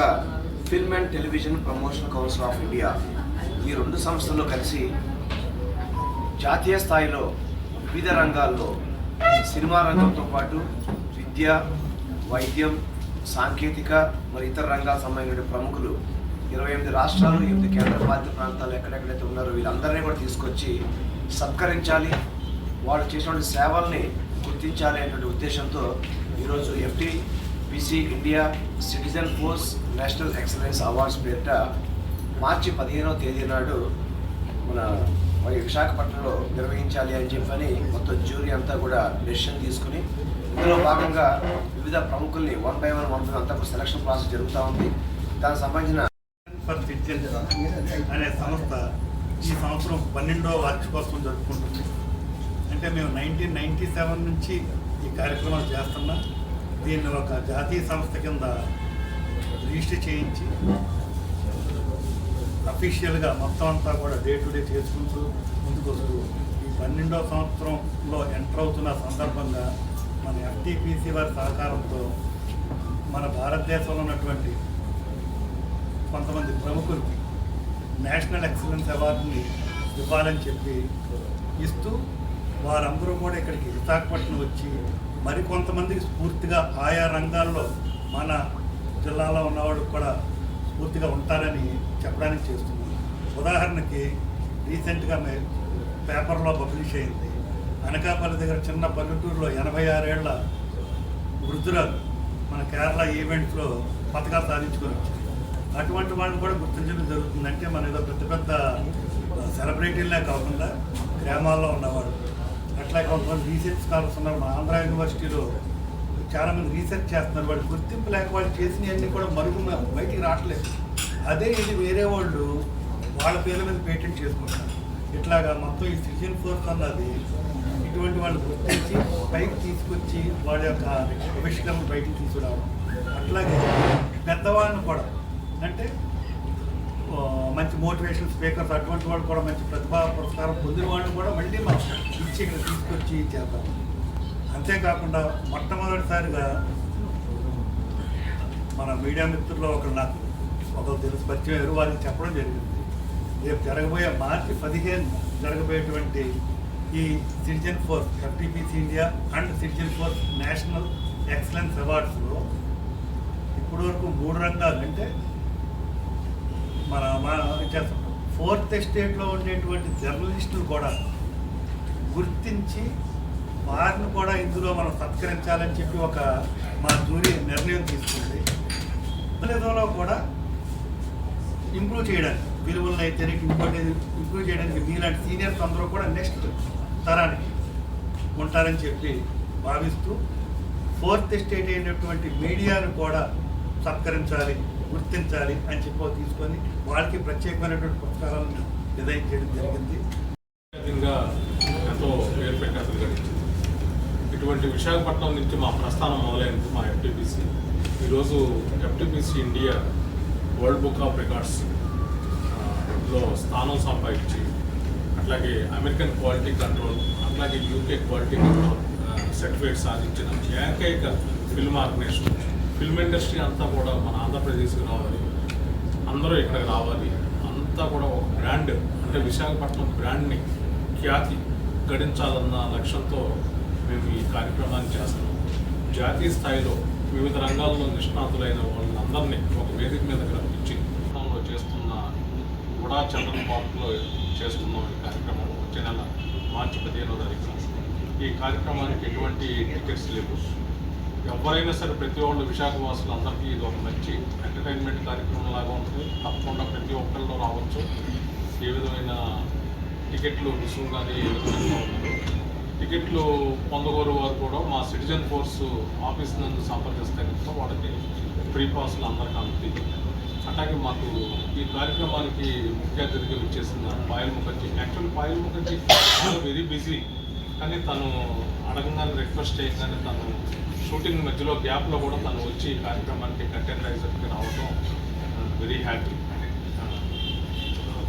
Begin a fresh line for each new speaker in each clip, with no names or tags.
భాగంగా film and television promotion council of India ఈ రెండు సంస్థలు కలిసి జాతీయ స్థాయిలో వివిధ రంగాల్లో సినిమా రంగంతో పాటు విద్య వైద్యం సాంకేతిక మరి ఇతర రంగాలకు సంబంధించిన ప్రముఖులు ఇరవై ఎనిమిది రాష్ట్రాలు ఎనిమిది కేంద్రపాలిత ప్రాంతాలు ఎక్కడెక్కడైతే ఉన్నారో వీళ్ళందరినీ కూడా తీసుకొచ్చి సత్కరించాలి. వాళ్ళు చేసినటువంటి సేవల్ని గుర్తించాలి అనేటువంటి ఉద్దేశంతో ఈరోజు FT BC India citizen force national excellence awards పేరిట మార్చి పదిహేనవ తేదీ నాడు మన మరి విశాఖపట్నంలో నిర్వహించాలి అని చెప్పని మొత్తం జ్యూరీ అంతా కూడా డెసిషన్ తీసుకుని ఇందులో భాగంగా వివిధ ప్రముఖుల్ని one by one one by అంతా కూడా సెలక్షన్ ప్రాసెస్ జరుగుతూ ఉంది. దానికి సంబంధించిన
ఫర్ అనే సంస్థ ఈ సంవత్సరం పన్నెండో వార్షికోత్సవం జరుపుకుంటుంది. అంటే మేము నైన్టీన్ నైన్టీ సెవెన్ నుంచి ఈ కార్యక్రమాలు చేస్తున్నాం. దీన్ని ఒక జాతీయ సంస్థ కింద రిజిస్టర్ చేయించి అఫీషియల్గా మొత్తం అంతా కూడా డే టు డే చేసుకుంటూ ముందుకు వస్తూ ఈ పన్నెండో సంవత్సరంలో ఎంటర్ అవుతున్న సందర్భంగా మన ఎఫ్టీపీసీ వారి సహకారంతో మన భారతదేశంలో ఉన్నటువంటి కొంతమంది ప్రముఖులకి నేషనల్ ఎక్సలెన్స్ అవార్డుని ఇవ్వాలని చెప్పి ఇస్తూ వారందరూ కూడా ఇక్కడికి విశాఖపట్నం వచ్చి మరి కొంతమందికి స్ఫూర్తిగా ఆయా రంగాల్లో మన జిల్లాలో ఉన్నవాళ్ళు కూడా స్ఫూర్తిగా ఉంటారని చెప్పడానికి చేస్తున్నాం. ఉదాహరణకి రీసెంట్గా మే పేపర్లో పబ్లిష్ అయింది. అనకాపల్లి దగ్గర చిన్న పల్లెటూరులో ఎనభై ఆరేళ్ళ వృద్ధురాలు మన కేరళ ఈవెంట్స్లో పథకాలు సాధించుకొని వచ్చింది. అటువంటి వాళ్ళని కూడా గుర్తించడం జరుగుతుంది అంటే మన ఏదో పెద్ద పెద్ద సెలబ్రిటీలే కాకుండా గ్రామాల్లో ఉన్నవాడు అట్లా కొంతమంది రీసెర్చ్ స్కాలర్స్ ఉన్నారు. మా ఆంధ్ర యూనివర్సిటీలో చాలామంది రీసెర్చ్ చేస్తున్నారు. వాళ్ళు గుర్తింపు లేక వాళ్ళు చేసినవన్నీ కూడా మరుగు బయటికి రావట్లేదు. అదే ఇది వేరే వాళ్ళు వాళ్ళ పేర్ల మీద పేటెంట్ చేసుకుంటారు ఇట్లాగా మొత్తం ఈ సిజన్ ఫోర్స్ అన్నది ఇటువంటి వాళ్ళు గుర్తించి పైకి తీసుకొచ్చి వాళ్ళ యొక్క ఆవిష్కరణ బయటికి తీసుకురావడం. అట్లాగే పెద్దవాళ్ళని కూడా అంటే మంచి మోటివేషన్ స్పీకర్స్ అటువంటి వాళ్ళు కూడా మంచి ప్రతిభా పురస్కారం పొందిన వాళ్ళని కూడా మళ్ళీ మనం ఇచ్చి ఇక్కడ తీసుకొచ్చి చేద్దాం. అంతేకాకుండా మొట్టమొదటిసారిగా మన మీడియా మిత్రుల్లో ఒకరు నాకు ఒకరు తెలుసు పరిచయం వారికి చెప్పడం జరిగింది. రేపు జరగబోయే మార్చి పదిహేను జరగబోయేటువంటి ఈ citizen force FTPC India and citizen force national excellence అవార్డ్స్లో ఇప్పటివరకు మూడు రంగాలు అంటే ఫోర్త్ ఎస్టేట్లో ఉండేటువంటి జర్నలిస్టులు కూడా గుర్తించి వారిని కూడా ఇందులో మనం సత్కరించాలని చెప్పి ఒక మా జూరీ నిర్ణయం తీసుకుంది. జర్నలిజంలో కూడా ఇంప్రూవ్ చేయడానికి విలువలను అయితే ఇంకోటి ఇంప్రూవ్ చేయడానికి మీలాంటి సీనియర్స్ అందరూ కూడా నెక్స్ట్ తరానికి ఉంటారని చెప్పి భావిస్తూ ఫోర్త్ ఎస్టేట్ అయినటువంటి మీడియాను కూడా సత్కరించాలి గుర్తించాలి అని చెప్పి తీసుకొని వాళ్ళకి ప్రత్యేకమైనటువంటి పుస్తకాలను డిజైన్ చేయడం జరిగింది.
ఎంతో పేరు ఇటువంటి విశాఖపట్నం నుంచి మా ప్రస్థానం మొదలైంది మా ఎఫ్టీపీసీ ఈరోజు FTPC India world book of రికార్డ్స్లో స్థానం సంపాదించి అట్లాగే అమెరికన్ క్వాలిటీ కంట్రోల్ అట్లాగే యూకే క్వాలిటీ కంట్రోల్ సర్టిఫికేట్ సాధించిన ఏకైక ఫిల్మ్ ఆర్గనైజేషన్ ఫిల్మ్ ఇండస్ట్రీ అంతా కూడా మన ఆంధ్రప్రదేశ్కి రావాలి. అందరూ ఇక్కడికి రావాలి. అంతా కూడా ఒక బ్రాండ్ అంటే విశాఖపట్నం బ్రాండ్ని ఖ్యాతి గడించాలన్న లక్ష్యంతో మేము ఈ కార్యక్రమాన్ని చేస్తున్నాం. జాతీయ స్థాయిలో వివిధ రంగాల్లో నిష్ణాతులైన వాళ్ళందరినీ ఒక వేదిక మీద రప్పించి గతంలో చేస్తున్న కూడా చంద్రన్ పార్క్లో చేస్తున్నాం ఈ కార్యక్రమం వచ్చే నెల మార్చి పదిహేనో తారీఖున. ఈ కార్యక్రమానికి ఎటువంటి టికెట్స్ లేవు. ఎవరైనా సరే ప్రతి ఒళ్ళు విశాఖ వాసులు అందరికీ ఇది ఒక మంచి ఎంటర్టైన్మెంట్ కార్యక్రమం లాగా ఉంటుంది. తప్పకుండా ప్రతి ఒక్కళ్ళు రావచ్చు. ఏ విధమైన టికెట్లు రుసుము కానీ ఏ విధంగా ఉండదు. టికెట్లు పొందగోరు వారు కూడా మా సిటిజన్ ఫోర్స్ ఆఫీస్ నందు సంప్రదిస్తే కనుక వాళ్ళకి ఫ్రీ పాస్లు అందరికీ అందుతాయి అట్లాగే మాకు ఈ కార్యక్రమానికి ముఖ్య అతిథిగా వచ్చేసింది పాయల్ ముఖర్జీ. యాక్చువల్ పాయల్ ముఖర్జీ చాలా వెరీ బిజీ కానీ తను అడగగానే రిక్వెస్ట్ చేయగానే తను షూటింగ్ మధ్యలో గ్యాప్లో కూడా తను వచ్చి ఈ కార్యక్రమానికి కంటెంటైజర్కి రావడం very happy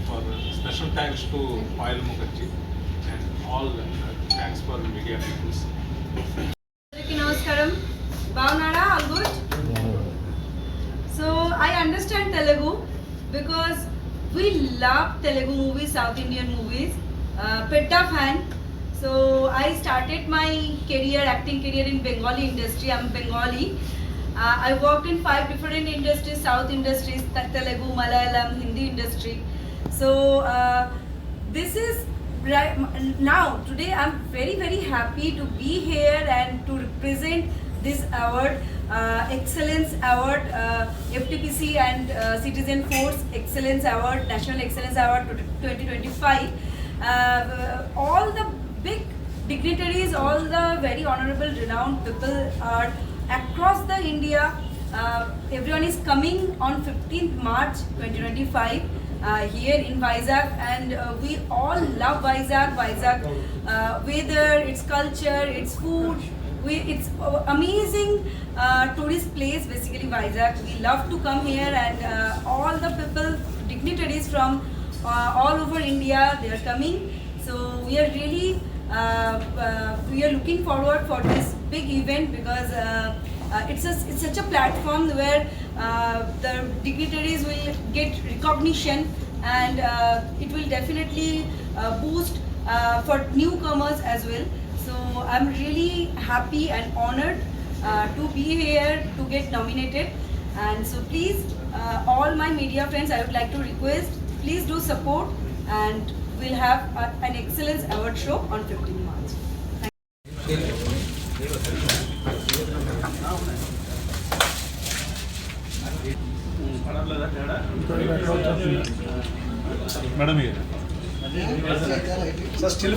for special thanks to Payal Mukherjee and all thanks for media
peoples నమస్కారం. బాగున్నారా? All good so I understand Telugu because we love Telugu movies south Indian movies Petta fan. So I started my career, acting career in Bengali industry. I'm Bengali. Uh, I worked in five different industries, South industries, Te- Telugu, Malayalam, Hindi industry. So uh, this is right now today. I'm very very happy to be here and to represent this award, uh, Excellence Award, uh, FTPC and uh, Citizen Force Excellence Award, National Excellence Award 2025. Uh, all the big dignitaries, all the very honorable, renowned people are across the India. Uh, everyone is coming on 15th March 2025 uh, here in Vizag, and uh, we all love Vizag. Vizag uh, weather, its culture, its food. We, it's amazing uh, tourist place basically Vizag. We love to come here, and uh, all the people, dignitaries from uh, all over India, they are coming. So we are really uh, uh, we are looking forward for this big event because uh, it's, a, it's such a platform where the dignitaries will get recognition and it will definitely boost for newcomers as well. So I'm really happy and honored uh, to be here to get nominated. And so please, uh, all my media friends, I would like to request, please do support and we'll have a, an excellence award show on 15 March.
Madam
sir still